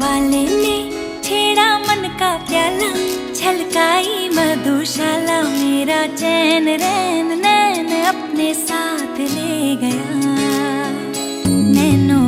वाले ने छेड़ा मन का प्याला, छलकाई मधुशाला। मेरा चैन, रैन, नैन अपने साथ ले गया। नैनो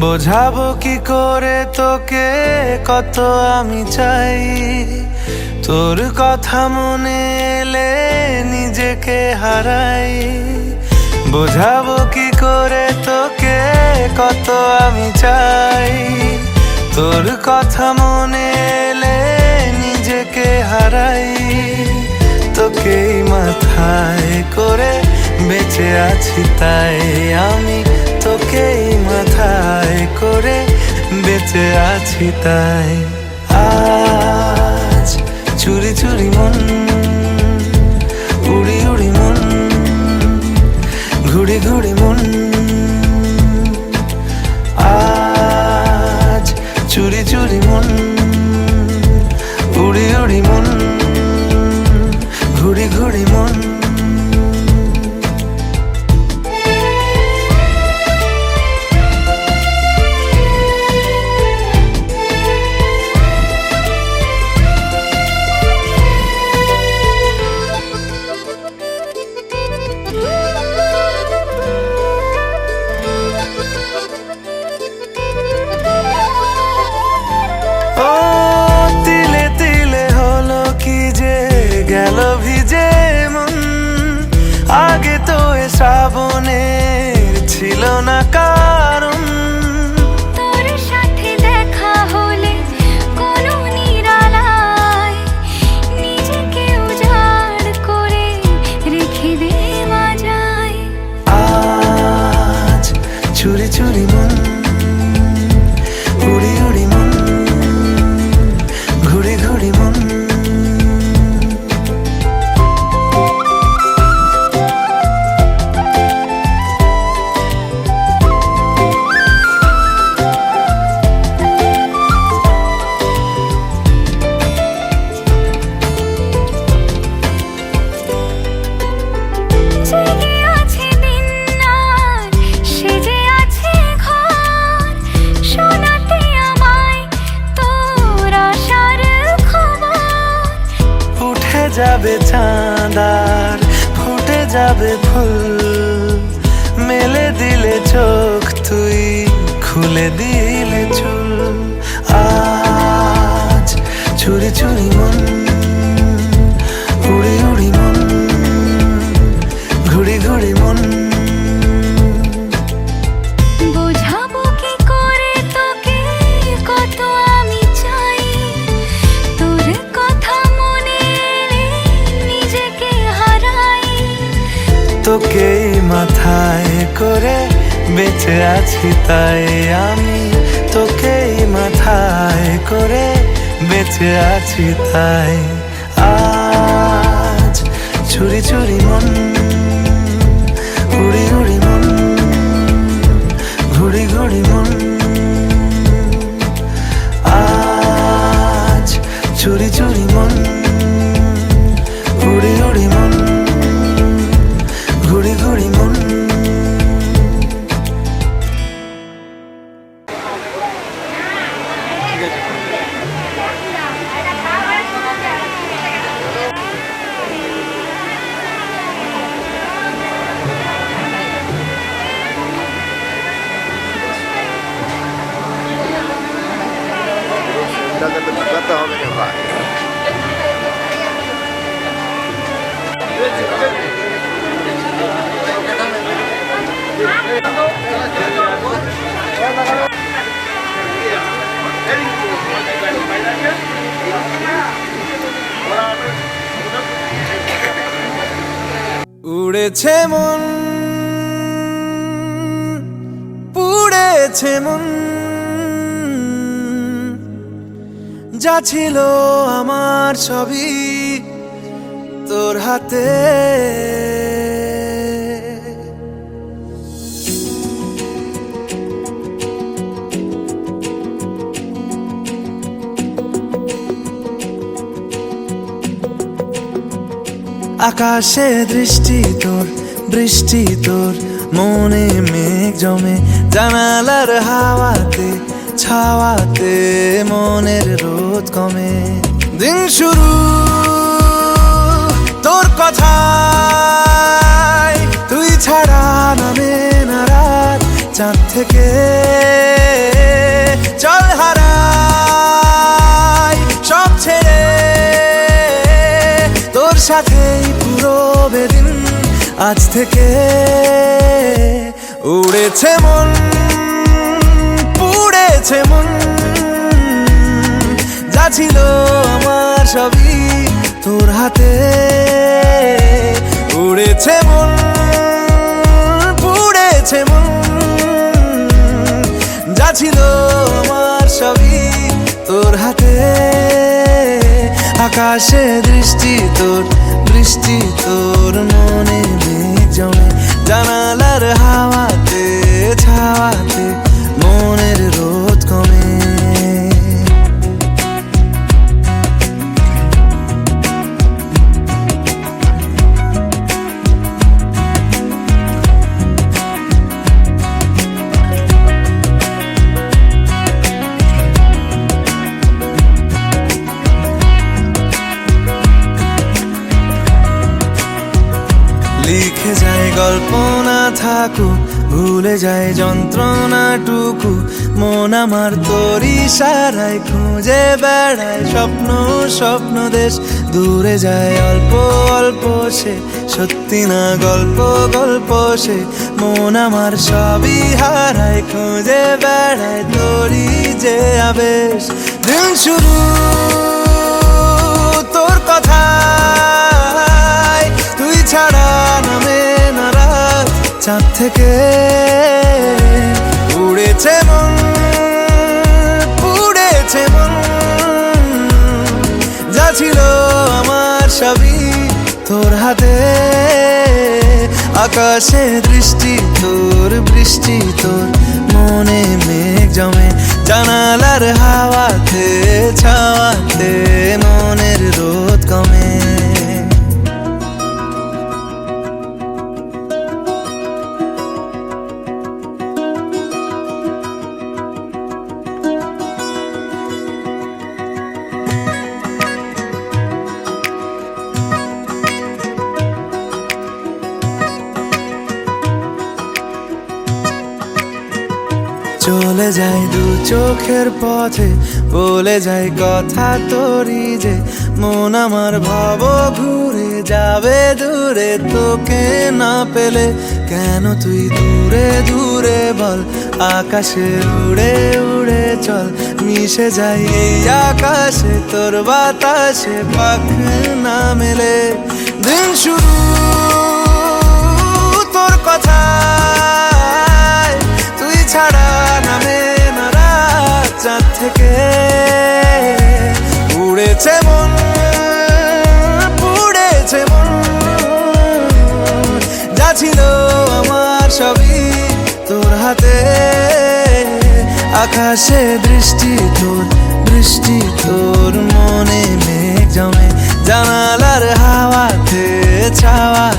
বোঝাবো কি করে তোকে, কত আমি চাই। তোর কথা মনে এলে নিজেকে হারাই। বোঝাবো কি করে তোকে, কত আমি চাই। তোর কথা মনে এলে নিজেকে হারাই। তোকেই মাথায় করে বেঁচে আছি তাই আমি তোকেই মাথায় করে বেঁচে আছি তাই। আজ চুরি চুরি মন, উড়ি উড়ি মন, ঘুড়ি ঘুড়ি মন। আজ চুরি চুরি মন, উড়ি উড়ি মন। শ্রাবণের ছিল না কারণ। তোর সাথে দেখা হলে কোনো নিরালায় নিজেকে উজাড় করে রেখে দে মাজায়। আজ চুরি চুরি মন যাবে ফুল মেলে দিলে চোখ তুই খুলে দিলে চুল। আজ চুরি চুরি মন তোকে মাথায় করে বেঁচে আছি তাই আমি তোকে মাথায় করে বেঁচে আছি তাই আজ চুরি চুরি মন, উড়ি উড়ি মন, ঘুড়ি ঘুড়ি মন। আজ চুরি চুরি চালাতে হবে রে ভাই। উড়েছে মন পুড়েছে মন। যা ছিল আমার ছবি তোর হাতে। আকাশে দৃষ্টি তোর, বৃষ্টি তোর, মনে মেঘ জমে জানালার হাওয়াতে। ছাওয়াতে মনের রোদ কমে। দিন শুরু, তোর কথায় তুই ছাড়া নামে না রাত চাঁদ থেকে চল হারাই সব ছেড়ে। তোর সাথেই পুরো বেদিন আজ থেকে উড়েছে মন। পুড়েছে মন। যা ছিল আমার সবই তোর হাতে। উড়েছে মন পুড়েছে মন। যা ছিল আমার সবই তোর হাতে। আকাশে দৃষ্টি তোর বৃষ্টি তোর মনে জমে। জানালার হাওয়াতে, ছাওয়াতে ভুলে যায় যন্ত্রণাটুকু। মন আমার তোর ইশারায় খুঁজে বেড়ায়। স্বপ্ন স্বপ্ন দেশ দূরে যায়। অল্প অল্প সে, সত্যি না গল্প গল্প সে। মন আমার সবই হারায়, খুঁজে বেড়ায় তোরই যে আবেশ। দিন শুরু, তোর কথায় চাঁদ থেকে উড়েছে মন পুড়েছে মন। যা ছিল আমার সবই তোর হাতে। আকাশে দৃষ্টি, তোর বৃষ্টি, তোর মনে মেঘ জমে। জানালার হাওয়াতে ছাওয়াতে চলে যায় দু চোখের পথে, বলে যায় কথা তোরই যে, মন আমার ভাব ঘুরে যাবে দূরে, তোকে না পেলে কেন তুই দূরে দূরে বল, আকাশে উড়ে উড়ে চল, মিশে যাই আকাশে, তোর বাতাসে পাখ না মেলে, দিন শুরু আকাশে বৃষ্টি তোর বৃষ্টি তোর মনে মেঘ জমে। জানালার হাওয়াতে ছাওয়াতে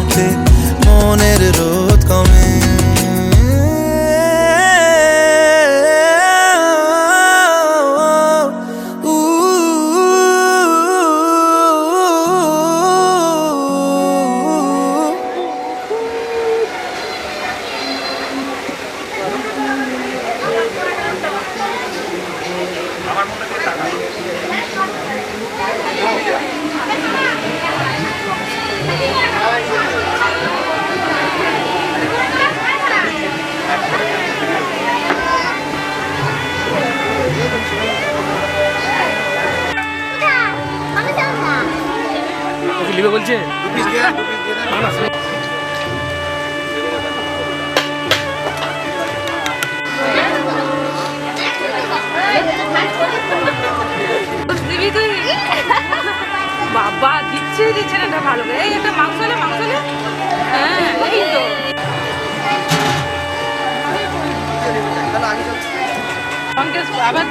বাবা দিচ্ছে দিচ্ছে না এটা ভালো করে। এই একটা মাংস হলে মাংস হলে হ্যাঁ এই তো। পঙ্কজ আবার